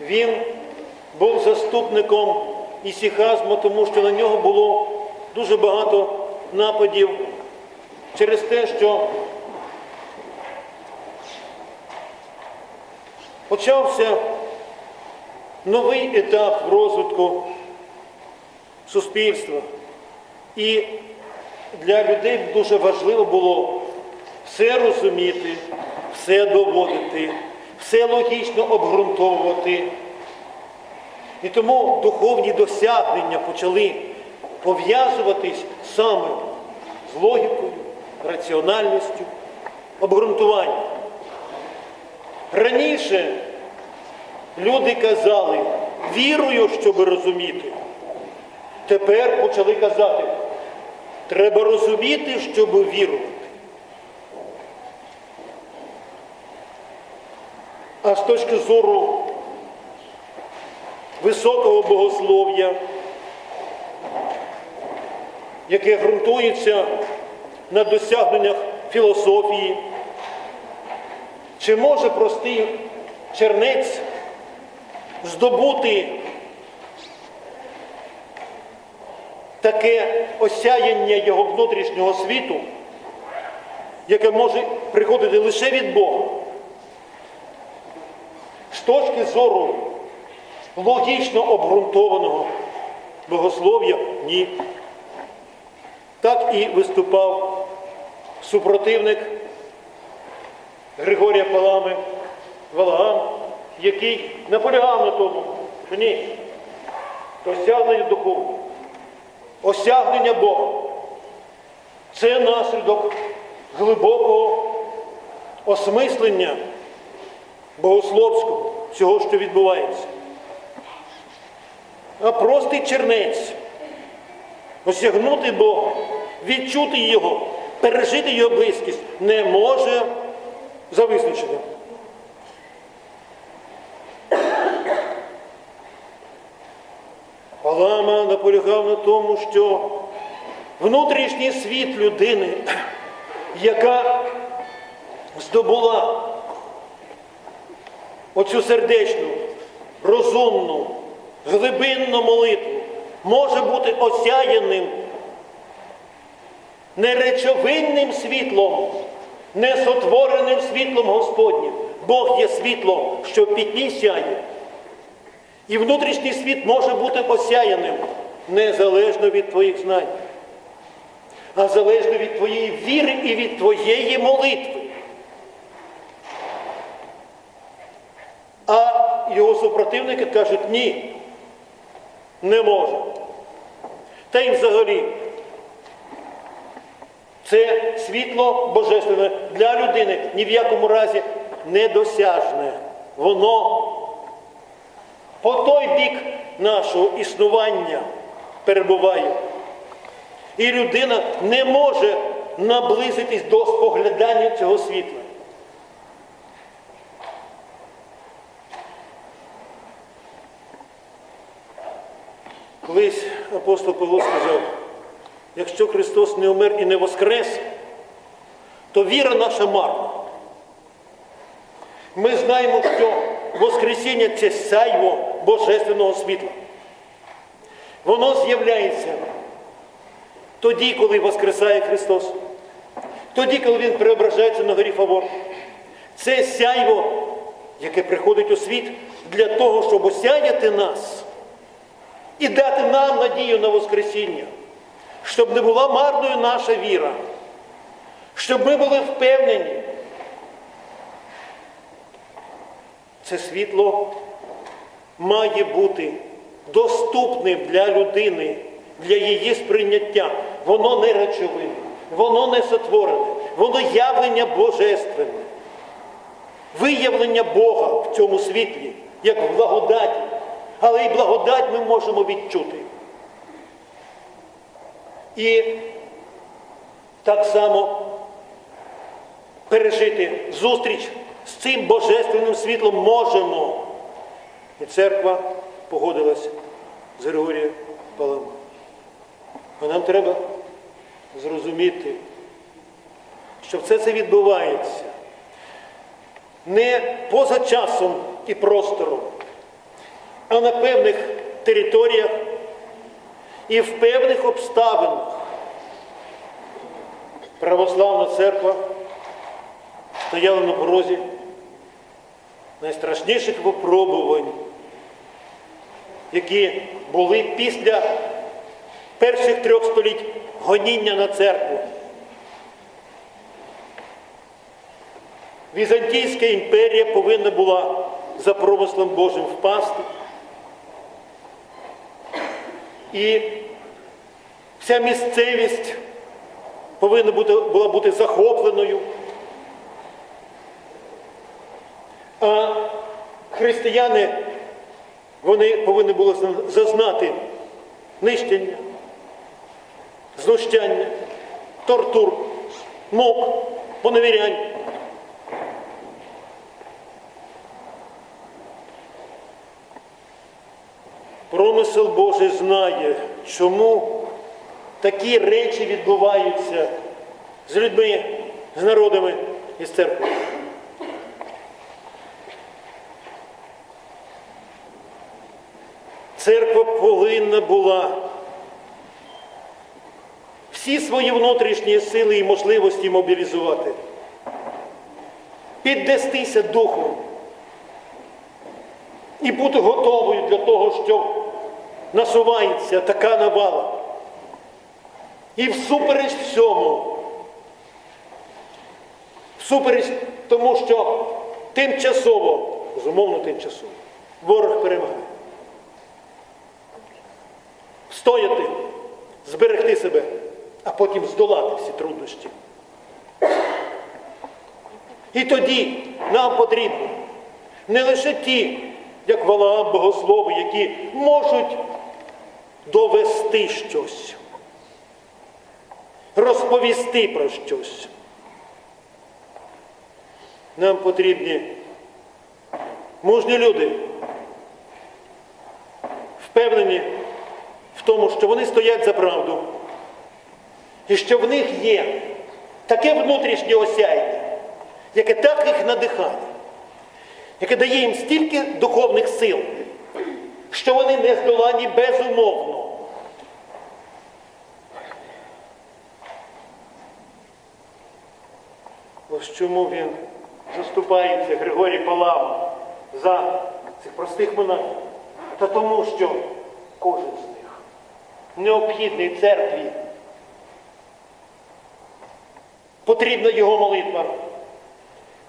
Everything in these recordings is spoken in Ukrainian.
Він був заступником ісіхазму, тому що на нього було дуже багато нападів через те, що почався новий етап розвитку суспільства. І для людей дуже важливо було все розуміти, все доводити, все логічно обґрунтовувати. І тому духовні досягнення почали пов'язуватись саме з логікою, раціональністю, обґрунтуванням. Раніше люди казали, вірую, щоб розуміти. Тепер почали казати, треба розуміти, щоб вірувати. А з точки зору високого богослов'я, яке ґрунтується на досягненнях філософії, чи може простий чернець здобути таке осяяння його внутрішнього світу, яке може приходити лише від Бога. Точки зору логічно обґрунтованого богослов'я ні. Так і виступав супротивник Григорія Палами Валагам, який наполягав на тому, що ні, досягнення духовне, осягнення Бога. Це наслідок глибокого осмислення богословського всього, що відбувається. А простий чернець осягнути Бога, відчути Його, пережити Його близькість не може за визначенням. Палама наполягав на тому, що внутрішній світ людини, яка здобула оцю сердечну, розумну, глибинну молитву, може бути осяяним не речовинним світлом, не сотвореним світлом Господнім. Бог є світло, що в пітьмі сяє. І внутрішній світ може бути осяяним незалежно від твоїх знань, а залежно від твоєї віри і від твоєї молитви. А його супротивники кажуть, ні, не може. Та й взагалі, це світло божественне для людини ні в якому разі недосяжне. Воно по той бік нашого існування перебуває. І людина не може наблизитись до споглядання цього світла. Колись апостол Павло сказав, якщо Христос не умер і не воскрес, то віра наша марна. Ми знаємо, що Воскресіння це сяйво Божественного світла. Воно з'являється тоді, коли Воскресає Христос, тоді, коли Він преображається на горі Фавор. Це сяйво, яке приходить у світ для того, щоб осяяти нас і дати нам надію на Воскресіння, щоб не була марною наша віра, щоб ми були впевнені. Це світло має бути доступним для людини, для її сприйняття. Воно не речовине, воно не сотворене, воно явлення божественне, виявлення Бога в цьому світлі, як благодаті. Але і благодать ми можемо відчути. І так само пережити зустріч з цим божественним світлом можемо. І церква погодилася з Григорієм Паламом. А нам треба зрозуміти, що все це відбувається не поза часом і простором, а на певних територіях і в певних обставинах православна церква стояла на порозі найстрашніших випробувань, які були після перших трьох століть гоніння на церкву. Візантійська імперія повинна була за промислом Божим впасти. І вся місцевість повинна бути, була бути захопленою. А християни вони повинні були зазнати нищення, знущання, тортур, мук, поневірянь. Промисел Божий знає, чому такі речі відбуваються з людьми, з народами і з церквою. Церква повинна була всі свої внутрішні сили і можливості мобілізувати, піднестися духом і бути готовою для того, що насувається така навала. І всупереч всьому, всупереч тому, що тимчасово, безумовно тимчасово, ворог перемагає. Встояти, зберегти себе, а потім здолати всі труднощі. І тоді нам потрібно не лише ті, як Валаам богослови, які можуть довести щось, розповісти про щось. Нам потрібні мужні люди, впевнені в тому, що вони стоять за правду, і що в них є таке внутрішнє осяяння, яке так їх надихає, яке дає їм стільки духовних сил, що вони не здолані безумовно. Ось чому він заступається, Григорій Палама, за цих простих монахів. Та тому, що кожен з них необхідний церкві. Потрібна його молитва,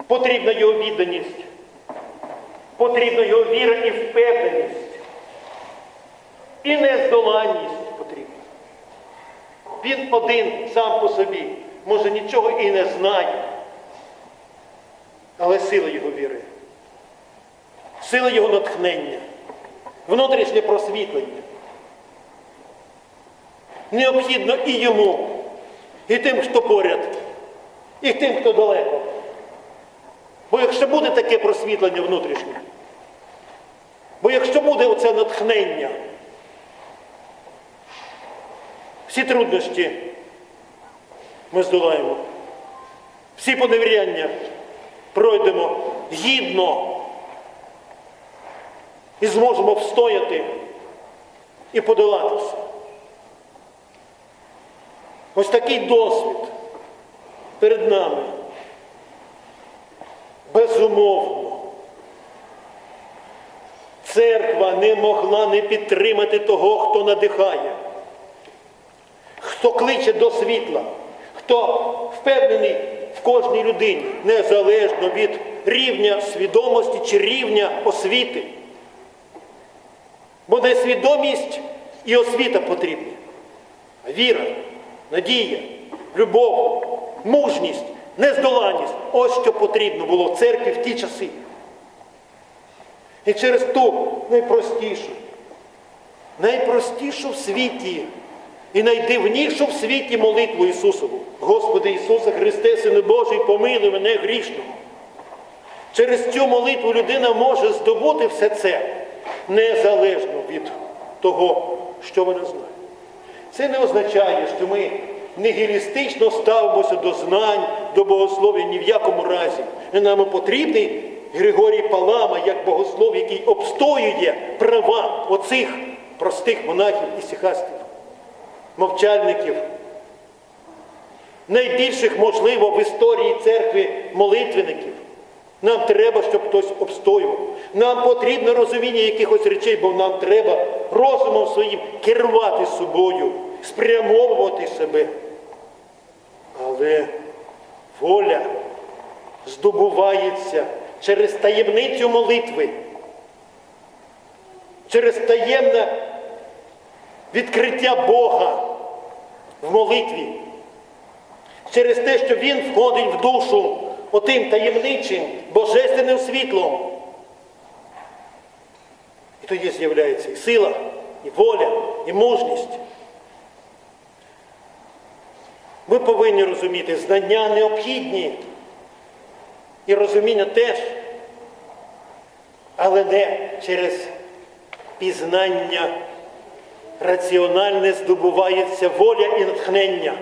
потрібна його відданість, потрібна його віра і впевненість. І нездоланність потрібна. Він один сам по собі, може нічого і не знає, але сила його віри, сила його натхнення, внутрішнє просвітлення. Необхідно і йому, і тим, хто поряд, і тим, хто далеко. Бо якщо буде таке просвітлення внутрішнє, бо якщо буде оце натхнення, всі труднощі ми здолаємо, всі поневіряння пройдемо гідно і зможемо встояти і подолатися. Ось такий досвід перед нами. Безумовно. Церква не могла не підтримати того, хто надихає, хто кличе до світла, хто впевнений в кожній людині, незалежно від рівня свідомості чи рівня освіти. Бо не свідомість і освіта потрібні, а віра, надія, любов, мужність, нездоланність ось що потрібно було в церкві в ті часи. І через ту найпростішу, найпростішу в світі і найдивнішу в світі молитву Ісусову. Господи Ісусе Христе, Сину Божий, помилуй мене грішного. Через цю молитву людина може здобути все це незалежно від того, що вона знає. Це не означає, що ми нігілістично ставимося до знань, до богослов'я ні в якому разі. Нам потрібний Григорій Палама як богослов, який обстоює права оцих простих монахів і сіхастів, мовчальників, найбільших, можливо, в історії церкви молитвенників. Нам треба, щоб хтось обстоював. Нам потрібно розуміння якихось речей, бо нам треба розумом своїм керувати собою, спрямовувати себе. Але воля здобувається через таємницю молитви, через таємне відкриття Бога в молитві, через те, що Він входить в душу отим таємничим божественним світлом. І тоді з'являється і сила, і воля, і мужність. Ми повинні розуміти, знання необхідні і розуміння теж, але не через пізнання раціональне здобувається воля і натхнення.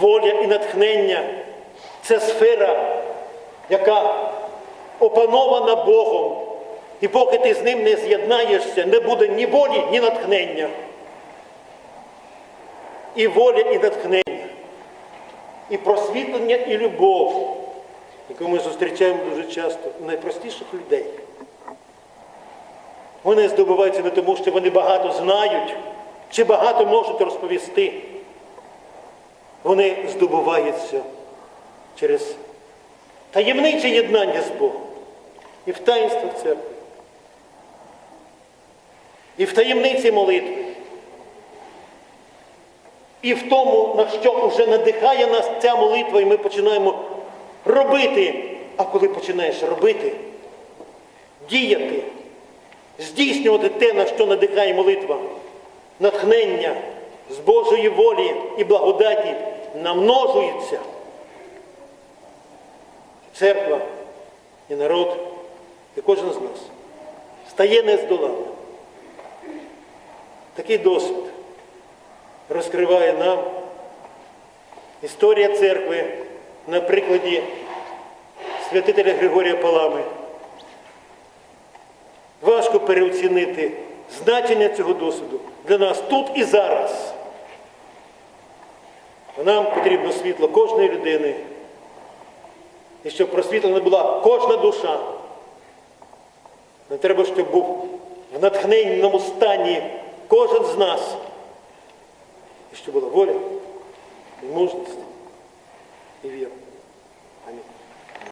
Воля і натхнення це сфера, яка опанована Богом. І поки ти з ним не з'єднаєшся, не буде ні волі, ні натхнення. І воля, і натхнення, і просвітлення, і любов, яку ми зустрічаємо дуже часто у найпростіших людей. Вони здобуваються не тому, що вони багато знають, чи багато можуть розповісти. Вони здобуваються через таємниче єднання з Богом і в таїнствах церкви, і в таємниці молитви, і в тому, на що вже надихає нас ця молитва, і ми починаємо робити. А коли починаєш робити, діяти, здійснювати те, на що надихає молитва, натхнення з Божої волі і благодаті намножується. Церква і народ, і кожен з нас стає нездоланним. Такий досвід розкриває нам історія церкви на прикладі святителя Григорія Палами. Важко переоцінити значення цього досвіду для нас тут і зараз. Нам потрібно світло кожної людини. І щоб просвітлена була кожна душа. Нам треба, щоб був в натхненному стані кожен з нас. І щоб була воля, і мужність, і. Амінь.